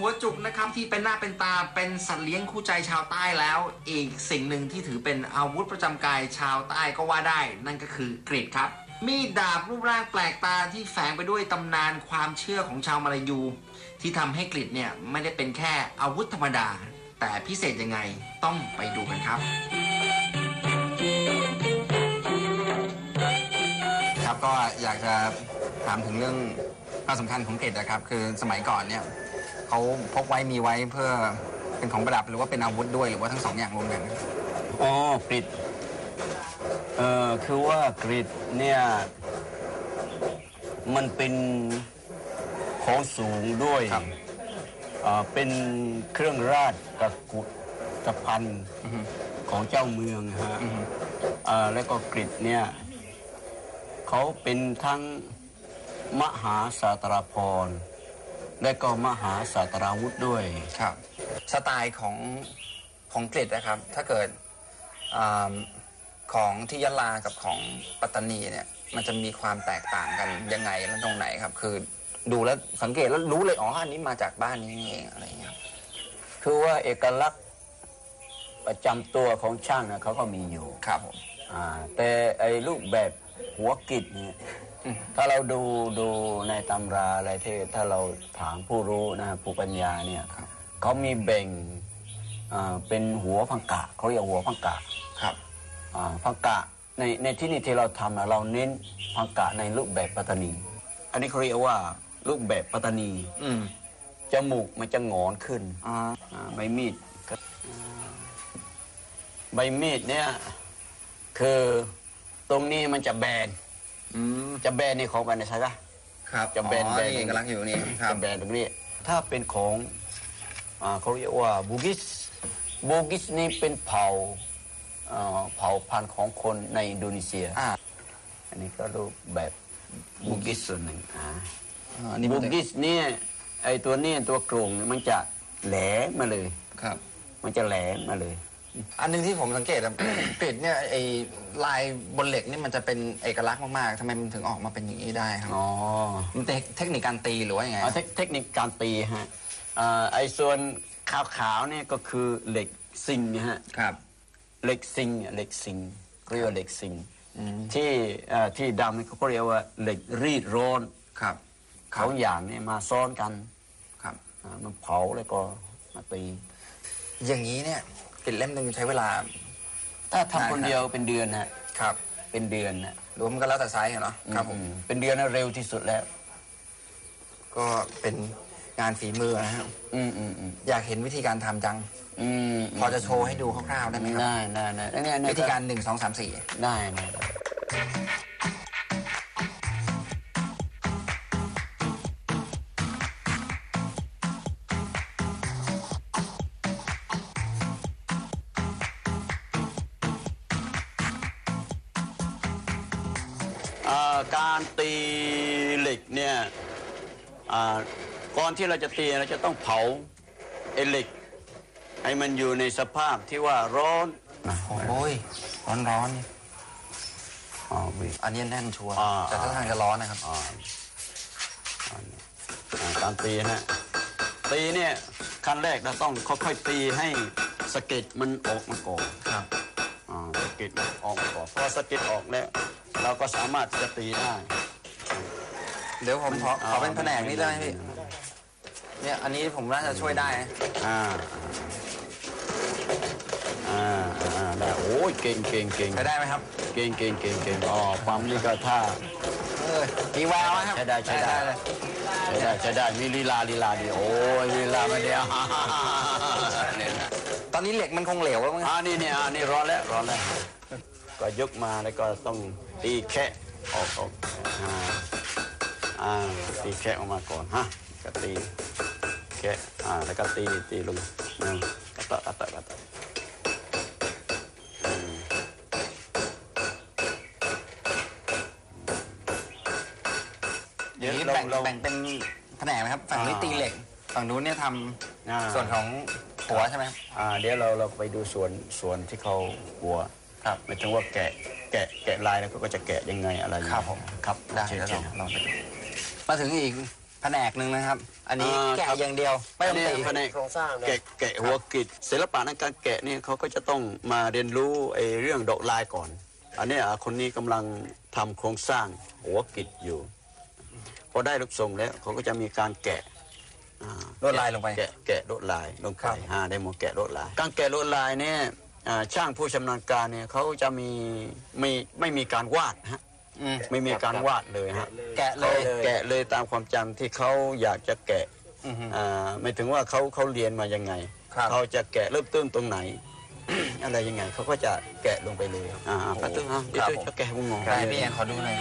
หัวจุกนะครับที่เป็นหน้าเป็นตาเป็นสัตว์เลี้ยงคู่ใจชาวใต้แล้ว อีกสิ่งหนึ่งที่ถือเป็นอาวุธประจำกายชาวใต้ก็ว่าได้ นั่นก็คือกรีดครับ มีดดาบรูปร่างแปลกตาที่แฝงไปด้วยตำนานความเชื่อของชาวมาลายู ที่ทำให้กรีดเนี่ยไม่ได้เป็นแค่อาวุธธรรมดา แต่พิเศษยังไงต้องไปดูกันครับครับก็อยากจะถามถึงเรื่องความสำคัญของกรดนะครับ คือสมัยก่อนเนี่ย เขาพกไว้มีไว้เพื่อเป็นของประดับหรือว่าเป็นอาวุธด้วยหรือว่าทั้งสองอย่างรวมกัน อ๋อกริดเอ่อคือว่ากริดเนี่ย มันเป็นของสูงด้วยครับ เอ่อเป็นเครื่องราชกกุตภัณฑ์ของเจ้าเมืองฮะเอ่อแล้วก็กริดเนี่ยเขาเป็นทั้งมหาสาตราพรณ์ และก็มหาสาตราวุธด้วย ครับ สไตล์ของของกรีดนะครับ ถ้าเกิดอาของที่ยะลากับของปัตตานีเนี่ย มันจะมีความแตกต่างกันยังไงและตรงไหนครับ คือดูแล้วสังเกตแล้วรู้เลยอ๋ออันนี้มาจากบ้านนี้นี่เองอะไรอย่างเงี้ยครับคือว่าเอกลักษณ์ประจำตัวของช่างนะเขาก็มีอยู่ครับผม อ่าแต่ไอ้รูปแบบหัวกิจเนี่ย ถ้าเราดูดูในตำราอะไรที่ถ้าเราถามผู้รู้นะผู้ปัญญาเนี่ยเขามีแบ่งอ่าเป็นหัวพังกะเขาเรียกหัวพังกะครับอ่าพังกะในในที่นี่ที่เราทำนะเราเน้นพังกะในรูปแบบปัตตานี อันนี้เขาเรียกว่ารูปแบบปัตตานีอืมจมูกมันจะงอนขึ้นอ่าอ่าใบมีดก็ใบมีดเนี่ยคือตรงนี้มันจะแบน อืมจะแบนนี่ของกันใช่ไหมครับจะแบนอ๋อแบน นี่เอกลักษณ์อยู่นี่ครัจะบแบนตรงนี้ ถ้าเป็นของอ่าเขาเรียกว่าบูกิสบูกิสนี่เป็นเผ่าอ่าเผ่าพันธุ์ของคนในอินโดนีเซีย อ่า อันนี้ก็รูปแบบบูกิสส่วนหนึ่งอ่าอ่าอันนี้บูกิสเนี่ยไอตัวเนี้ตัวโกรงเนี่ยมันจะแหลมมาเลย ครับ มันจะแหลมมาเลย อันหนึงที่ผมสังเกตอะกรีดเนี่ยไอ้ลายบนเหล็กนี่มันจะเป็นเอกลักษณ์มากๆทำไมมันถึงออกมาเป็นอย่างนี้ได้ครับอ๋อมันเป็นเทคนิคการตีหรือว่ายังไง เอาเทคเทคนิคการตีฮะอ่าไอ้ส่วนขาวๆเนี่ยก็คือเหล็กซิงนะฮะ ครับ เหล็กซิงเหล็กซิงเรียกว่าเหล็กซิงที่เอ่อที่ดำนี่เขาก็เรียกว่าเหล็กรีดร้อนครับเขาอย่างเนี่ยมาซ้อนกันครับ อ่ามันเผาแล้วก็มาตี อย่างนี้เนี่ย กรีดเล่มหนึ่งใช้เวลา ถ้าทำคนเดียวเป็นเดือนฮะครับเป็นเดือนนะหรือว่ามันก็แล้วแต่ไซส์อะเนาะครับผม อืเป็นเดือนนะเร็วที่สุดแล้ว ก็เป็นงานฝีมือนะครับอืมอืมอืมอยากเห็นวิธีการทำจัง อืมพอจะโชว์ให้ดูคร่าวๆได้ไหมครับ ได้ได้ได้แล้วเนี่ยเนี่ยวิธีการหนึ่งสองสามสี่ ได้ได้ การตีเหล็กเนี่ยอ่าก่อนที่เราจะตีเราจะต้องเผาไอ้เหล็ก ให้มันอยู่ในสภาพที่ว่าร้อนนะโอ้ยร้อนร้อนๆนี่อ๋อมีอันนี้แน่นชัวร์อ่าแต่ถ้าทางจะร้อนนะครับอ่าอันนี้อ่าการตีนะตีเนี่ยขั้นแรกเราต้องค่อยๆตีให้สะเก็ดมันออกมาก่อนครับอ่าสะเก็ดมันออกมาก่อนพอสะเก็ดออกแล้ว เราก็สามารถจะตีได้ เดี๋ยวผมขอขอเป็นแผนกนี้ได้ไหมพี่อ่าเนี่ยอันนี้ผมน่าจะช่วยได้นะอ่าอ่าอ่าได้โอ้ยเก่งเก่งเก่งใช้ได้ไหมครับ เก่งเก่งเก่งเก่งอ๋อปั๊มนี่ก็ท่า เออมีแววนะครับใช้ได้ใช้ได้ เลยใช้ได้ใช้ได้มีลีลาลีลาดีโอ้ยลีลามาเดียวตอนนี้เหล็กมันคงเหลวแล้วมั้งอ่านี่นี่อ่านี่ร้อนแล้วร้อนแล้ว ก็ยกมาแล้วก็ต้องตีแคะออกออกอ่าอ่าตีแคะออกมาก่อนฮะก็ตีแคะอ่าแล้วก็ตีตีลงหนึ่งกระตะกระตะกระตะอืมเดี๋ยวนี้เราแบ่งเราแบ่งเป็นแผนกไหมครับฝั่งนี้อ่าตีเหล็กฝั่งนู้นเนี่ยทอ่าำส่วนของหัวใช่ไหมครับอ่าเดี๋ยวเราเราไปดูส่วนส่วนที่เขาหัว ครับไม่ถึงว่าแกะแกะแกะลายแล้วก็จะแกะยังไงอะไรยังไงครับผมครับได้เชิญแล้วเชิลญองลองไปดูมาถึงอีกแผนกหนึ่งนะครับ อันนี้อ่าแกะครับ อย่างเดียว ไม่ต้องอันนี้ตี แผนกโครงสร้างนะ แกะแกะหัวกริดศิลปะในการแกะเนี่ยเขาก็จะต้องมาเรียนรู้ไอ้เรื่องดอกลายก่อน อันเนี้ยอะคนนี้กำลังทำโครงสร้างหัวกริดอยู่พอได้รูปทรงแล้วเขาก็จะมีการแกะอ่าลวดลายลงไปแกะแกะลวดลายลงไปครับอ่าได้หมดแกะลวดลาย การแกะลวดลายเนี่ยอ่า ช่างผู้ชำนาญการเนี่ยเขาจะมีไม่ไม่มีการวาดฮะอืม ไม่มีการวาดเลยฮะแกะเลยแกะเลยตามความจำที่เขาอยากจะแกะอือฮึ อ่าไม่ถึงว่าเขาเขาเรียนมายังไงครับ เขาจะแกะเริ่มต้นตรงไหน อะไรยังไงเขาก็จะแกะลงไปเลยอ่าปัตตึงอะเดี๋ยวครับจะแกะบุงงอได้พี่แอนขอดูหน่อย